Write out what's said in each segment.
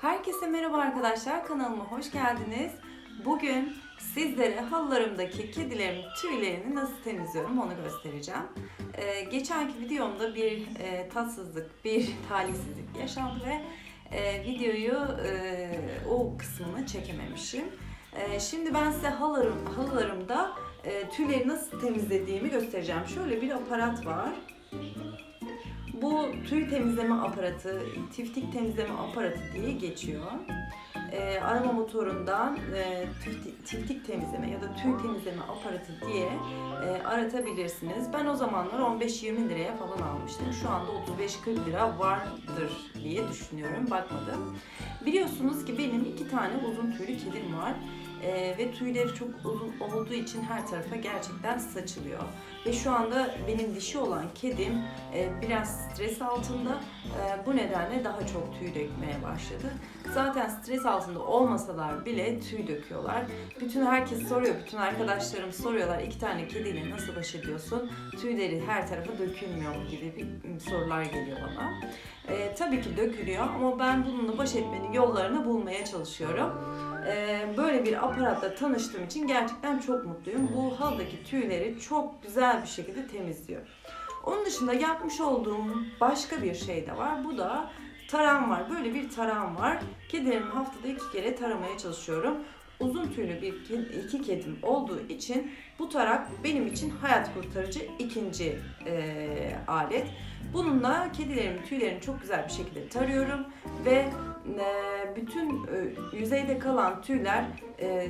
Herkese merhaba arkadaşlar. Kanalıma hoş geldiniz. Bugün sizlere halılarımdaki kedilerimin tüylerini nasıl temizliyorum onu göstereceğim. Ee, geçenki videomda bir e, tatsızlık, bir talihsizlik yaşandı ve e, videoyu e, o kısmını çekememişim. E, şimdi ben size halılarım, halılarımda e, tüyleri nasıl temizlediğimi göstereceğim. Şöyle bir aparat var. Bu tüy temizleme aparatı, tiftik temizleme aparatı diye geçiyor. Ee, arama motorundan e, tiftik temizleme ya da tüy temizleme aparatı diye e, aratabilirsiniz. Ben o zamanlar 15-20 liraya falan almıştım. Şu anda 35-40 lira vardır diye düşünüyorum. Bakmadım. Biliyorsunuz ki benim iki tane uzun tüylü kedim var. Ee, ve tüyleri çok uzun olduğu için her tarafa gerçekten saçılıyor. Ve şu anda benim dişi olan kedim e, biraz stres altında. E, bu nedenle daha çok tüy dökmeye başladı. Zaten stres altında olmasalar bile tüy döküyorlar. Bütün herkes soruyor, bütün arkadaşlarım soruyorlar iki tane kediyle nasıl baş ediyorsun? Tüyleri her tarafa dökülmüyor mu gibi bir sorular geliyor bana. E, tabii ki dökülüyor ama ben bununla baş etmenin yollarını bulmaya çalışıyorum. E, böyle bir aparatla tanıştığım için gerçekten çok mutluyum. Bu haldaki tüyleri çok güzel bir şekilde temizliyor. Onun dışında yapmış olduğum başka bir şey de var. Bu da taram var. Böyle bir taram var. Kedilerimi haftada iki kere taramaya çalışıyorum. Uzun tüylü bir iki kedim olduğu için bu tarak benim için hayat kurtarıcı ikinci eee, alet. Bununla kedilerimin tüylerini çok güzel bir şekilde tarıyorum ve e, bütün e, yüzeyde kalan tüyler e,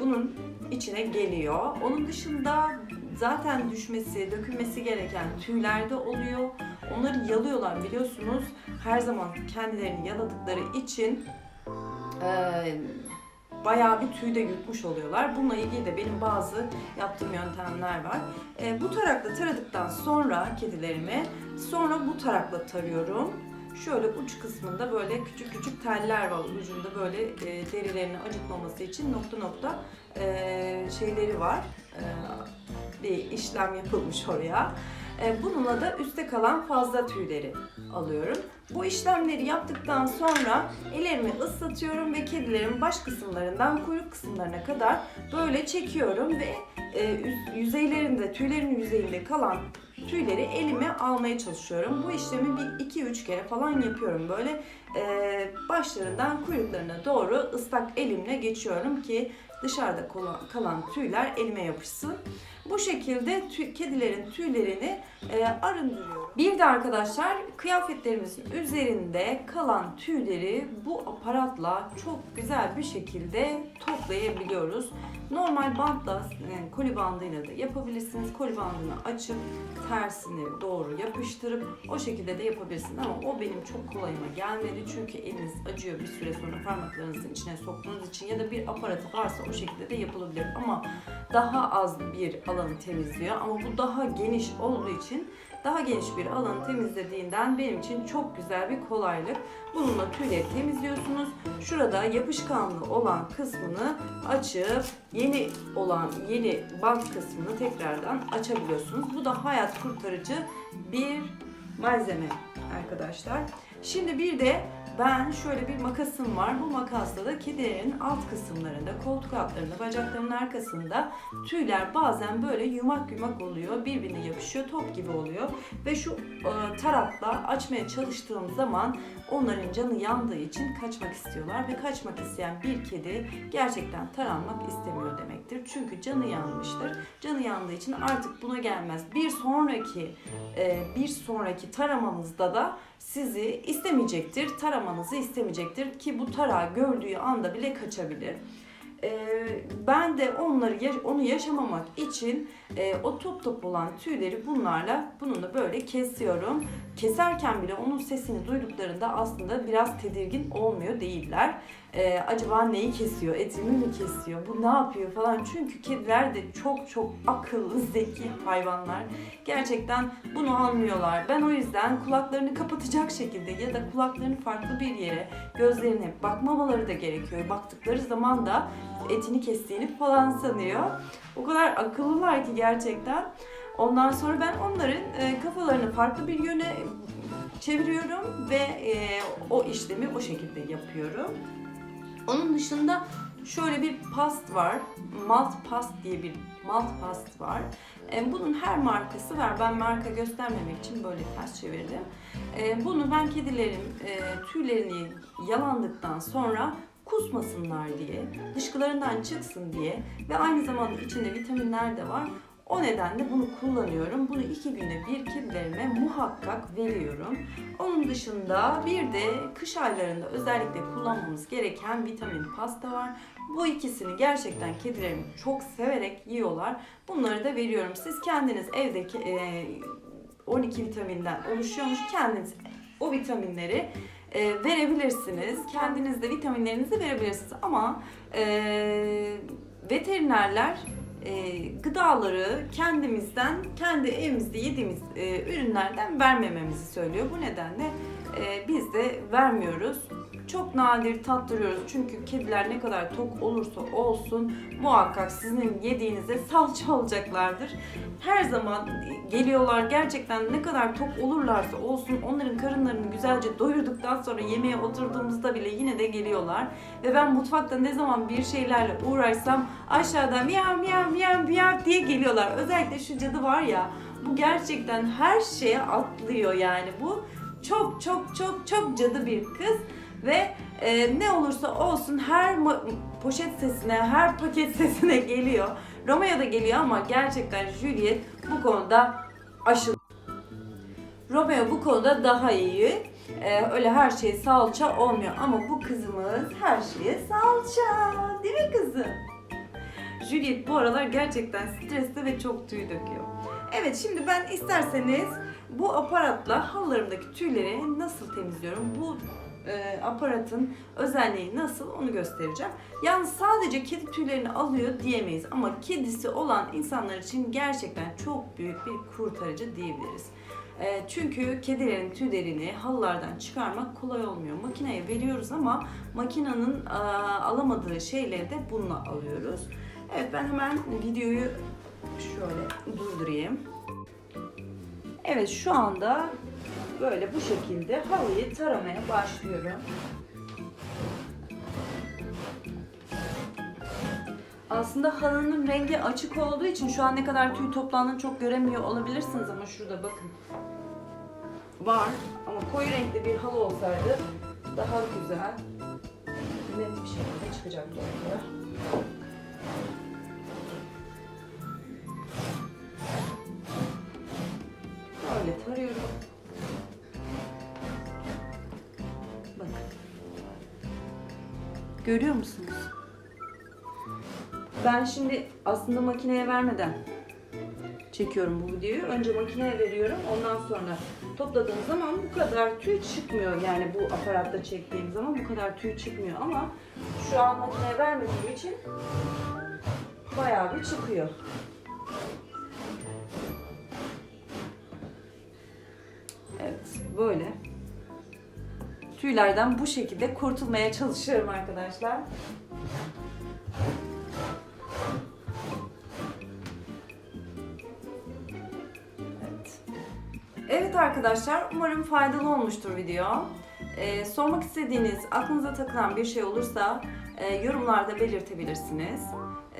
bunun içine geliyor. Onun dışında zaten düşmesi, dökülmesi gereken tüyler de oluyor. Onları yalıyorlar biliyorsunuz. Her zaman kendilerini yaladıkları için e, bayağı bir tüy de yutmuş oluyorlar. Bununla ilgili de benim bazı yaptığım yöntemler var. E, bu tarakla taradıktan sonra kedilerimi sonra bu tarakla tarıyorum. Şöyle uç kısmında böyle küçük küçük teller var ucunda böyle e, derilerini acıtmaması için nokta nokta e, şeyleri var. E, bir işlem yapılmış oraya. E, bununla da üstte kalan fazla tüyleri alıyorum. Bu işlemleri yaptıktan sonra ellerimi ıslatıyorum ve kedilerin baş kısımlarından kuyruk kısımlarına kadar böyle çekiyorum ve e, üz- yüzeylerinde, tüylerin yüzeyinde kalan tüyleri elime almaya çalışıyorum. Bu işlemi bir 2-3 kere falan yapıyorum. Böyle e, başlarından kuyruklarına doğru ıslak elimle geçiyorum ki dışarıda kalan tüyler elime yapışsın. Bu şekilde tü- kedilerin tüylerini e, arındırıyorum. Bir de arkadaşlar kıyafetlerimizin üzerinde kalan tüyleri bu aparatla çok güzel bir şekilde toplayabiliyoruz. Normal bantla, e, koli bandıyla da yapabilirsiniz. Koli bandını açıp tersini doğru yapıştırıp o şekilde de yapabilirsiniz. Ama o benim çok kolayıma gelmedi. Çünkü eliniz acıyor bir süre sonra parmaklarınızın içine soktuğunuz için ya da bir aparatı varsa o şekilde de yapılabilir. Ama daha az bir alanı temizliyor. Ama bu daha geniş olduğu için daha geniş bir alanı temizlediğinden benim için çok güzel bir kolaylık. Bununla tüyleri temizliyorsunuz. Şurada yapışkanlı olan kısmını açıp yeni olan yeni bant kısmını tekrardan açabiliyorsunuz. Bu da hayat kurtarıcı bir malzeme arkadaşlar. Şimdi bir de ben şöyle bir makasım var. Bu makasla da kedilerin alt kısımlarında, koltuk altlarında, bacaklarının arkasında tüyler bazen böyle yumak yumak oluyor. Birbirine yapışıyor, top gibi oluyor. Ve şu e, tarakla açmaya çalıştığım zaman onların canı yandığı için kaçmak istiyorlar. Ve kaçmak isteyen bir kedi gerçekten taranmak istemiyor demektir. Çünkü canı yanmıştır. Canı yandığı için artık buna gelmez. Bir sonraki e, bir sonraki taramamızda da sizi istemeyecektir, taramanızı istemeyecektir ki bu tarağı gördüğü anda bile kaçabilir. Ee, ben de onları onu yaşamamak için e, o top top olan tüyleri bunlarla bununla böyle kesiyorum. Keserken bile onun sesini duyduklarında aslında biraz tedirgin olmuyor değiller. Ee, acaba neyi kesiyor, etimi mi kesiyor, bu ne yapıyor falan. Çünkü kediler de çok çok akıllı, zeki hayvanlar. Gerçekten bunu anlıyorlar. Ben o yüzden kulaklarını kapatacak şekilde ya da kulaklarını farklı bir yere, gözlerine bakmamaları da gerekiyor. Baktıkları zaman da etini kestiğini falan sanıyor. O kadar akıllılar ki gerçekten. Ondan sonra ben onların e, kafalarını farklı bir yöne çeviriyorum ve e, o işlemi o şekilde yapıyorum. Onun dışında şöyle bir past var. Malt past diye bir malt past var. E, bunun her markası var. Ben marka göstermemek için böyle ters çevirdim. E, bunu ben kedilerin e, tüylerini yalandıktan sonra kusmasınlar diye, dışkılarından çıksın diye ve aynı zamanda içinde vitaminler de var. O nedenle bunu kullanıyorum. Bunu iki günde bir kedilerime muhakkak veriyorum. Onun dışında bir de kış aylarında özellikle kullanmamız gereken vitamin pasta var. Bu ikisini gerçekten kedilerim çok severek yiyorlar. Bunları da veriyorum. Siz kendiniz evdeki e, 12 vitaminden oluşuyormuş. Kendiniz o vitaminleri e, verebilirsiniz. Kendiniz de vitaminlerinizi verebilirsiniz. Ama e, veterinerler e, gıdaları kendimizden, kendi evimizde yediğimiz e, ürünlerden vermememizi söylüyor. Bu nedenle e, biz de vermiyoruz. Çok nadir tattırıyoruz çünkü kediler ne kadar tok olursa olsun muhakkak sizin yediğinizde salça alacaklardır. Her zaman geliyorlar gerçekten ne kadar tok olurlarsa olsun onların karınlarını güzelce doyurduktan sonra yemeğe oturduğumuzda bile yine de geliyorlar. Ve ben mutfakta ne zaman bir şeylerle uğraşsam aşağıdan miyav miyav miyav miyav diye geliyorlar. Özellikle şu cadı var ya bu gerçekten her şeye atlıyor yani bu çok çok çok çok cadı bir kız ve e, ne olursa olsun her poşet sesine, her paket sesine geliyor. Romeo da geliyor ama gerçekten Juliet bu konuda aşırı. Romeo bu konuda daha iyi. E, öyle her şey salça olmuyor ama bu kızımız her şeye salça. Değil mi kızım? Juliet bu aralar gerçekten stresli ve çok tüy döküyor. Evet şimdi ben isterseniz bu aparatla halılarımdaki tüyleri nasıl temizliyorum? Bu e, aparatın özelliği nasıl onu göstereceğim. Yalnız sadece kedi tüylerini alıyor diyemeyiz ama kedisi olan insanlar için gerçekten çok büyük bir kurtarıcı diyebiliriz. E, çünkü kedilerin tüylerini halılardan çıkarmak kolay olmuyor. Makineye veriyoruz ama makinenin e, alamadığı şeyleri de bununla alıyoruz. Evet ben hemen videoyu şöyle durdurayım. Evet şu anda böyle bu şekilde halıyı taramaya başlıyorum. Aslında halının rengi açık olduğu için şu an ne kadar tüy toplandığını çok göremiyor olabilirsiniz ama şurada bakın. Var ama koyu renkli bir halı olsaydı daha güzel net bir şekilde çıkacaktı ortaya. Görüyor musunuz? Ben şimdi aslında makineye vermeden çekiyorum bu videoyu. Önce makineye veriyorum. Ondan sonra topladığım zaman bu kadar tüy çıkmıyor. Yani bu aparatta çektiğim zaman bu kadar tüy çıkmıyor ama şu an makineye vermediğim için bayağı bir çıkıyor. Evet, böyle. Tüylerden bu şekilde kurtulmaya çalışıyorum arkadaşlar. Evet. Evet arkadaşlar, umarım faydalı olmuştur video. Ee, sormak istediğiniz, aklınıza takılan bir şey olursa e, yorumlarda belirtebilirsiniz.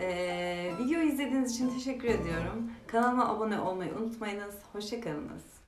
Ee, videoyu izlediğiniz için teşekkür ediyorum. Kanalıma abone olmayı unutmayınız. Hoşçakalınız.